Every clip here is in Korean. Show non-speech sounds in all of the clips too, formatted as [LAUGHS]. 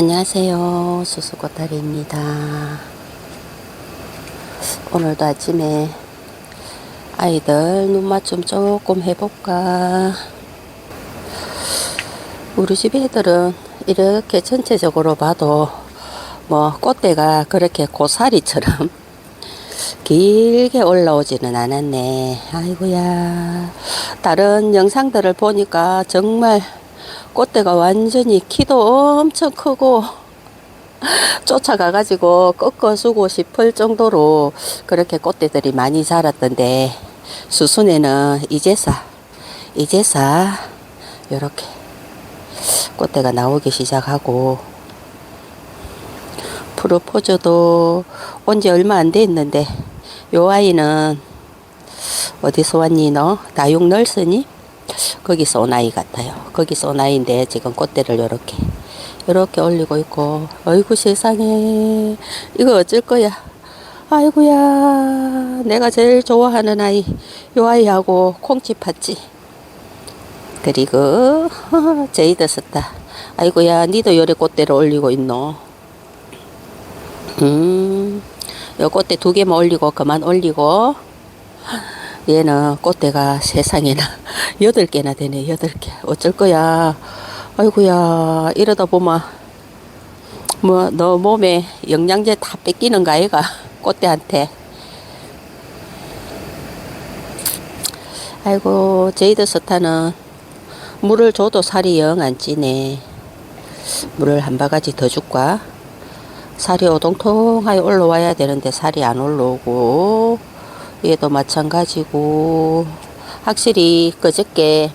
안녕하세요. 수수꽃다리입니다. 오늘도 아침에 아이들 눈맞춤 조금 해볼까. 우리 집 애들은 이렇게 전체적으로 봐도 뭐 꽃대가 그렇게 고사리처럼 [LAUGHS] 길게 올라오지는 않았네. 아이고야. 다른 영상들을 보니까 정말 꽃대가 완전히 키도 엄청 크고 쫓아가가지고 꺾어주고 싶을 정도로 그렇게 꽃대들이 많이 자랐던데 수순에는 이제사 이제사 요렇게 꽃대가 나오기 시작하고 프로포즈도 온 지 얼마 안 됐는데 요 아이는 어디서 왔니 너? 다육 널스니? 거기서 온 아이 같아요. 거기서 온 아이인데 지금 꽃대를 요렇게 요렇게 올리고 있고 어이구 세상에. 이거 어쩔 거야. 아이고야 내가 제일 좋아하는 아이 요 아이하고 콩치 팥지. 그리고 제이드 스타 아이고야 니도 요래 꽃대를 올리고 있노? 음, 요 꽃대 두 개만 올리고 그만 올리고 얘는 꽃대가 세상에나 [LAUGHS] 여덟 개나 되네 여덟 개. 어쩔 거야. 아이고야 이러다 보면 뭐 너 몸에 영양제 다 뺏기는 거 아이가 꽃대한테. 아이고 제이드 스타는 물을 줘도 살이 영 안 찌네. 물을 한 바가지 더 줄까? 살이 오동통하게 올라와야 되는데 살이 안 올라오고 얘도 마찬가지고 확실히 그저께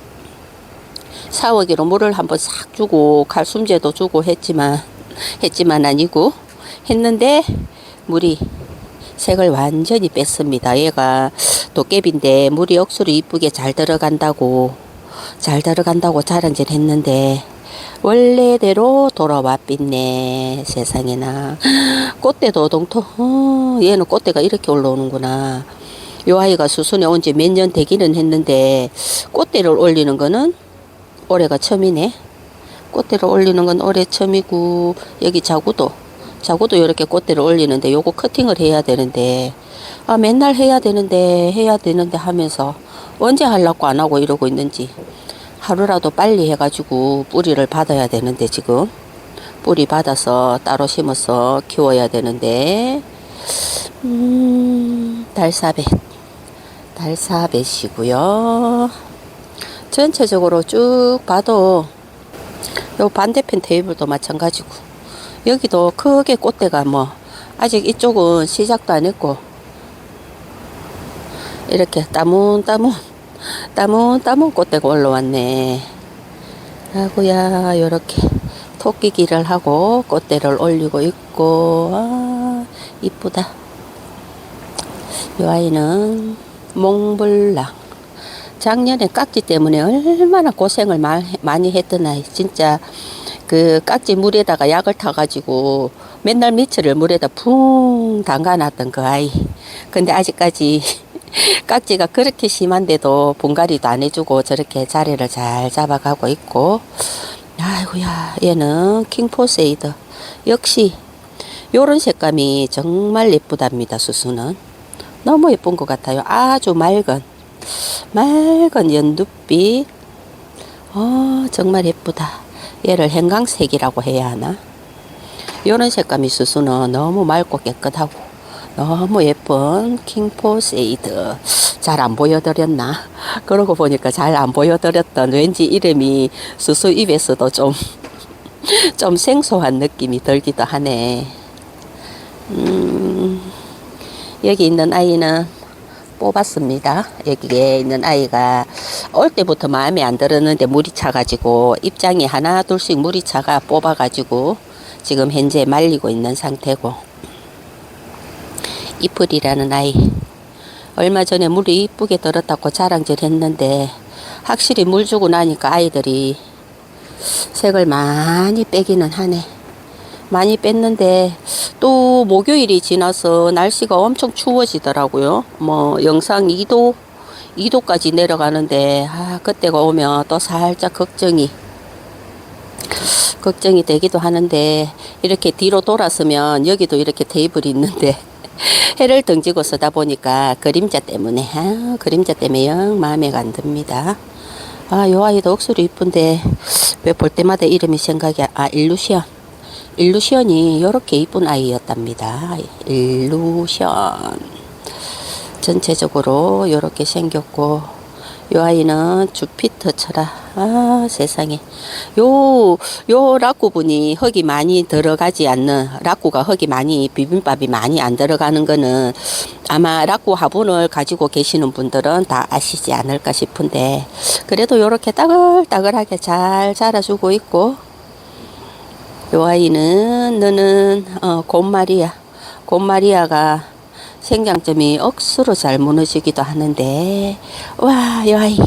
샤워기로 물을 한번 싹 주고 칼슘제도 주고 했지만 했지만 아니고 했는데 물이 색을 완전히 뺐습니다. 얘가 도깨비인데 물이 억수로 이쁘게 잘 들어간다고 잘 들어간다고 자랑질 했는데 원래대로 돌아와 삐네 세상에나 [GASPS] 꽃대도 동통 어, 얘는 꽃대가 이렇게 올라오는구나 요 아이가 수순에 온 지 몇 년 되기는 했는데 꽃대를 올리는 거는 올해가 처음이네. 꽃대를 올리는 건 올해 처음이고 여기 자구도 자구도 이렇게 꽃대를 올리는데 요거 커팅을 해야 되는데 아 맨날 해야 되는데 해야 되는데 하면서 언제 하려고 안 하고 이러고 있는지 하루라도 빨리 해가지고 뿌리를 받아야 되는데 지금. 뿌리 받아서 따로 심어서 키워야 되는데 음 달사벳 달사벳이고요. 전체적으로 쭉 봐도 요 반대편 테이블도 마찬가지고 여기도 크게 꽃대가 뭐 아직 이쪽은 시작도 안 했고 이렇게 따문따문 따문따문 꽃대가 올라왔네. 아구야 요렇게 토끼기를 하고 꽃대를 올리고 있고 아 이쁘다. 요 아이는 몽블랑. 작년에 깍지 때문에 얼마나 고생을 많이 아이. 진짜 그 깍지 물에다가 약을 타가지고 맨날 며칠을 물에다 풍 담가놨던 그 아이. 근데 아직까지 [LAUGHS] 깍지가 그렇게 심한데도 분갈이도 안 해주고 저렇게 자리를 잘 잡아가고 있고. 아이고야 얘는 킹포세이드 역시 요런 색감이 정말 예쁘답니다 수수는 너무 예쁜 것 같아요. 아주 맑은 맑은 연두빛. 어 정말 예쁘다. 얘를 행강색이라고 해야 하나? 요런 색감이 수수는 너무 맑고 깨끗하고 너무 예쁜 킹포세이드. 잘 안 보여드렸나? 그러고 보니까 잘 안 보여드렸던 왠지 이름이 수수 입에서도 좀 [LAUGHS] 좀 생소한 느낌이 들기도 하네. 음, 여기 있는 아이는 뽑았습니다. 여기에 있는 아이가 올 때부터 마음에 안 들었는데 물이 차가지고 입장이 하나 둘씩 물이 차가 뽑아가지고 지금 현재 말리고 있는 상태고 이플이라는 아이 얼마 전에 물이 이쁘게 들었다고 자랑질 했는데 확실히 물 주고 나니까 아이들이 색을 많이 빼기는 하네. 많이 뺐는데 또 목요일이 지나서 날씨가 엄청 추워지더라고요. 뭐 영상 2도 2도까지 내려가는데 아 그때가 오면 또 살짝 걱정이 걱정이 되기도 하는데 이렇게 뒤로 돌아서면 여기도 이렇게 테이블이 있는데 [LAUGHS] 해를 등지고 쓰다 보니까 그림자 때문에 아, 그림자 때문에 영 마음에 안 듭니다. 아, 요 아이도 억수로 이쁜데 왜 볼 때마다 이름이 생각이 안- 아 일루시언. 일루시언이 요렇게 이쁜 아이였답니다. 일루시언. 전체적으로 요렇게 생겼고 요 아이는 주피터처라 아 세상에 요 요 라꾸분이 흙이 많이 들어가지 않는 라꾸가 흙이 많이 비빔밥이 많이 안 들어가는 거는 아마 라꾸 화분을 가지고 계시는 분들은 다 아시지 않을까 싶은데 그래도 요렇게 따글따글하게 잘 자라주고 있고 요 아이는 너는 어, 곰마리아. 곰마리아가 생장점이 억수로 잘 무너지기도 하는데. 와요 아이.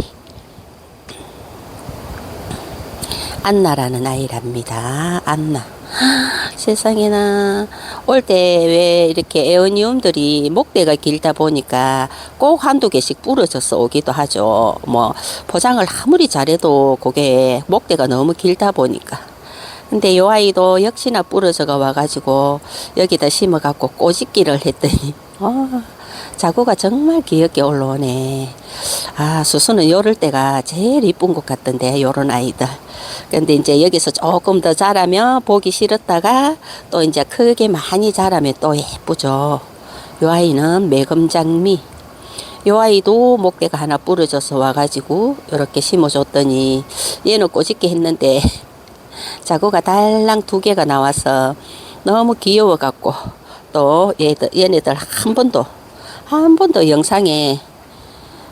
안나라는 아이랍니다. 안나. 세상에나. 올 때 왜 이렇게 에어니움들이 목대가 길다 보니까 꼭 한두 개씩 부러져서 오기도 하죠. 뭐 포장을 아무리 잘해도 그게 목대가 너무 길다 보니까 근데 요 아이도 역시나 부러져가 와가지고 여기다 심어갖고 꼬집기를 했더니 [LAUGHS] 아, 자구가 정말 귀엽게 올라오네. 아 수수는 요럴 때가 제일 이쁜 것 같던데 요런 아이들. 근데 이제 여기서 조금 더 자라면 보기 싫었다가 또 이제 크게 많이 자라면 또 예쁘죠. 요 아이는 매금장미. 요 아이도 목대가 하나 부러져서 와가지고 이렇게 심어줬더니 얘는 꼬집게 했는데 자구가 달랑 두 개가 나와서 너무 귀여워 갖고 또 얘들 얘네들 한 번도 한 번도 영상에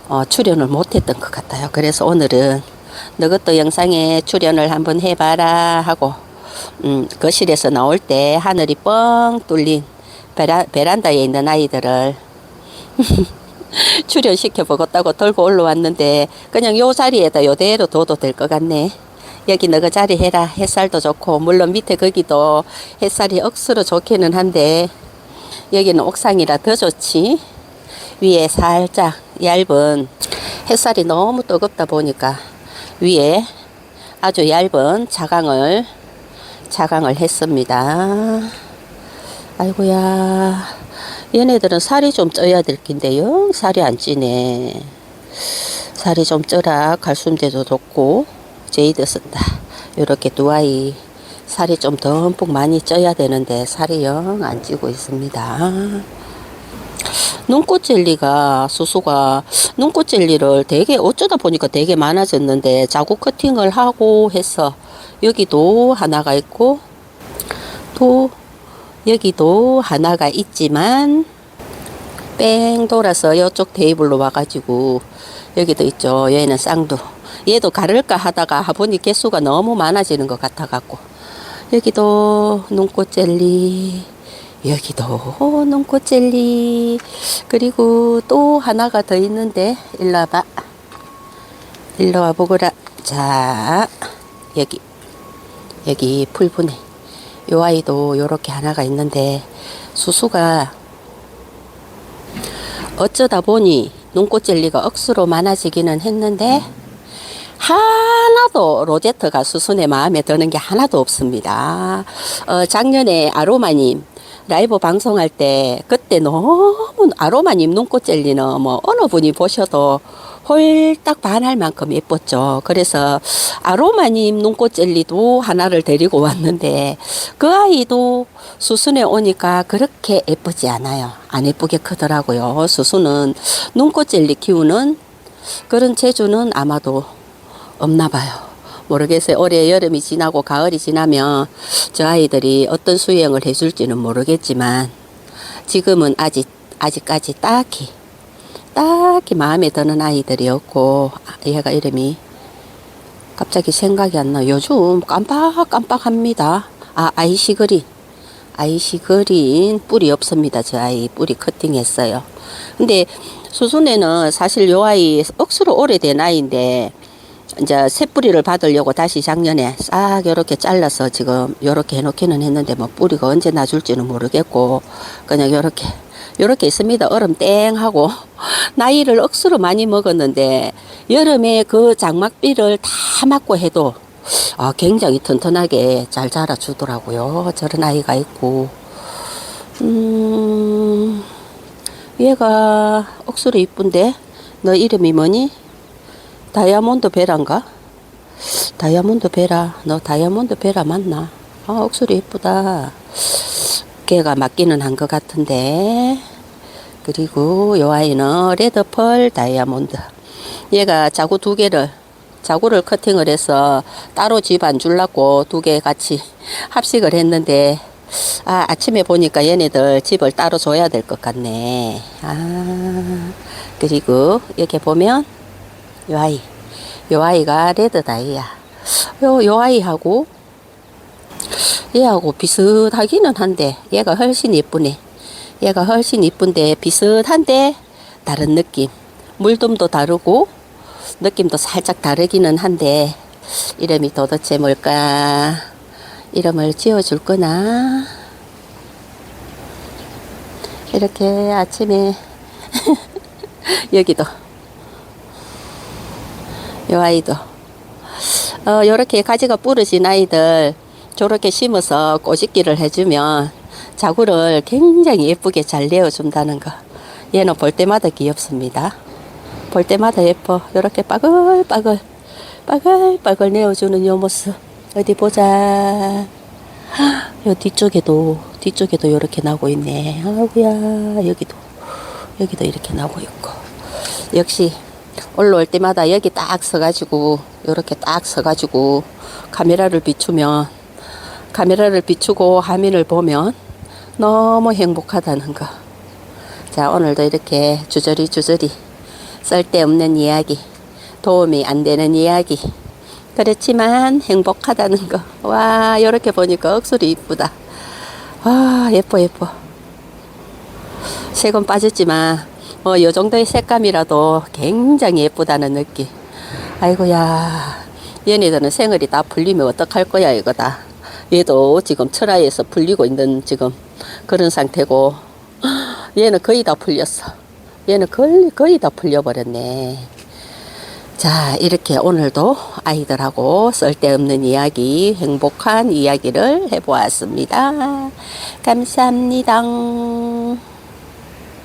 어, 출연을 못했던 것 같아요. 그래서 오늘은 너것도 영상에 출연을 한번 해봐라 하고 음, 거실에서 나올 때 하늘이 뻥 뚫린 베라, 베란다에 있는 아이들을 [LAUGHS] 출연시켜 보겠다고 들고 올라왔는데 그냥 요 자리에다 요대로 둬도 될 것 같네. 여기 너그 자리 해라. 햇살도 좋고 물론 밑에 거기도 햇살이 억수로 좋기는 한데 여기는 옥상이라 더 좋지. 위에 살짝 얇은 햇살이 너무 뜨겁다 보니까 위에 아주 얇은 자강을 자강을 했습니다. 아이고야 얘네들은 살이 좀 쪄야 될 텐데 영 살이 안 찌네. 살이 좀 쪄라 갈순대도 좋고 제이드 쓴다. 요렇게 두 아이 살이 좀 듬뿍 많이 쪄야 되는데 살이 영 안 찌고 있습니다. 눈꽃 젤리가 수수가 눈꽃 젤리를 되게 어쩌다 보니까 되게 많아졌는데 자구 커팅을 하고 해서 여기도 하나가 있고 또 여기도 하나가 있지만 뺑 돌아서 이쪽 테이블로 와가지고 여기도 있죠 얘는 쌍두 얘도 가를까 하다가 화분이 개수가 너무 많아지는 것 같아 갖고. 여기도 눈꽃 젤리 여기도 눈꽃 젤리. 그리고 또 하나가 더 있는데 일로 와봐. 일로 와 보거라. 자 여기. 여기 풀분해. 요 아이도 요렇게 하나가 있는데 수수가 어쩌다 보니 눈꽃 젤리가 억수로 많아지기는 했는데 하나도 로제트 가 수순의 마음에 드는 게 하나도 없습니다. 어, 작년에 아로마님 라이브 방송할 때 그때 너무 아로마님 눈꽃 젤리는 뭐 어느 분이 보셔도 홀딱 반할 만큼 예뻤죠. 그래서 아로마님 눈꽃 젤리도 하나를 데리고 왔는데 그 아이도 수순에 오니까 그렇게 예쁘지 않아요. 안 예쁘게 크더라고요. 수순은 눈꽃 젤리 키우는 그런 재주는 아마도 없나 봐요. 모르겠어요. 올해 여름이 지나고 가을이 지나면 저 아이들이 어떤 수행을 해줄지는 모르겠지만 지금은 아직 아직까지 딱히 딱히 마음에 드는 아이들이 없고 아, 얘가 이름이 갑자기 생각이 안 나. 요즘 깜빡깜빡합니다. 아 아이시그린 아이시그린 뿌리 없습니다. 저 아이 뿌리 커팅했어요. 근데 수순에는 사실 요 아이 억수로 오래된 아이인데 이제 새 뿌리를 받으려고 다시 작년에 싹 요렇게 잘라서 지금 요렇게 해놓기는 했는데 뭐 뿌리가 언제 나줄지는 모르겠고 그냥 요렇게 요렇게 있습니다. 얼음 땡 하고 [LAUGHS] 나이를 억수로 많이 먹었는데 여름에 그 장막비를 다 맞고 해도 아, 굉장히 튼튼하게 잘 자라주더라고요. 저런 아이가 있고. 음, 얘가 억수로 이쁜데? 너 이름이 뭐니? 다이아몬드 베라인가? 다이아몬드 베라. 너 다이아몬드 베라 맞나? 아, 억수로 이쁘다. 걔가 맞기는 한 것 같은데. 그리고 요 아이는 레드펄 다이아몬드. 얘가 자구 두 개를 자구를 커팅을 해서 따로 집 안 줄라고 두 개 같이 합식을 했는데 아 아침에 보니까 얘네들 집을 따로 줘야 될 것 같네. 아 그리고 여기 보면 요 아이 요 아이가 레드 다이아. 요, 요 아이하고 얘하고 비슷하기는 한데 얘가 훨씬 예쁘네. 얘가 훨씬 이쁜데 비슷한데 다른 느낌. 물돔도 다르고 느낌도 살짝 다르기는 한데 이름이 도대체 뭘까? 이름을 지어줄 거나? 이렇게 아침에 [LAUGHS] 여기도 요 아이도 어, 요렇게 가지가 부러진 아이들 저렇게 심어서 꼬집기를 해주면 자구를 굉장히 예쁘게 잘 내어준다는 거. 얘는 볼 때마다 귀엽습니다. 볼 때마다 예뻐. 요렇게 빠글빠글, 빠글빠글 내어주는 요 모습. 어디 보자. 요 뒤쪽에도, 뒤쪽에도 요렇게 나고 있네. 아구야, 여기도, 여기도 이렇게 나고 있고. 역시 올라올 때마다 여기 딱 서가지고, 요렇게 딱 서가지고, 카메라를 비추면, 카메라를 비추고 화면을 보면 너무 행복하다는 거. 자, 오늘도 이렇게 주저리 주저리 쓸데없는 이야기, 도움이 안 되는 이야기. 그렇지만 행복하다는 거. 와, 이렇게 보니까 억수로 이쁘다. 와, 예뻐, 예뻐. 색은 빠졌지만, 뭐, 요 정도의 색감이라도 굉장히 예쁘다는 느낌. 아이고야, 얘네들은 생얼이 다 풀리면 어떡할 거야, 이거다. 얘도 지금 철화에서 풀리고 있는 지금 그런 상태고, [GASPS] 얘는 거의 다 풀렸어. 얘는 거의, 거의 다 풀려버렸네. 자, 이렇게 오늘도 아이들하고 쓸데없는 이야기, 행복한 이야기를 해보았습니다. 감사합니다.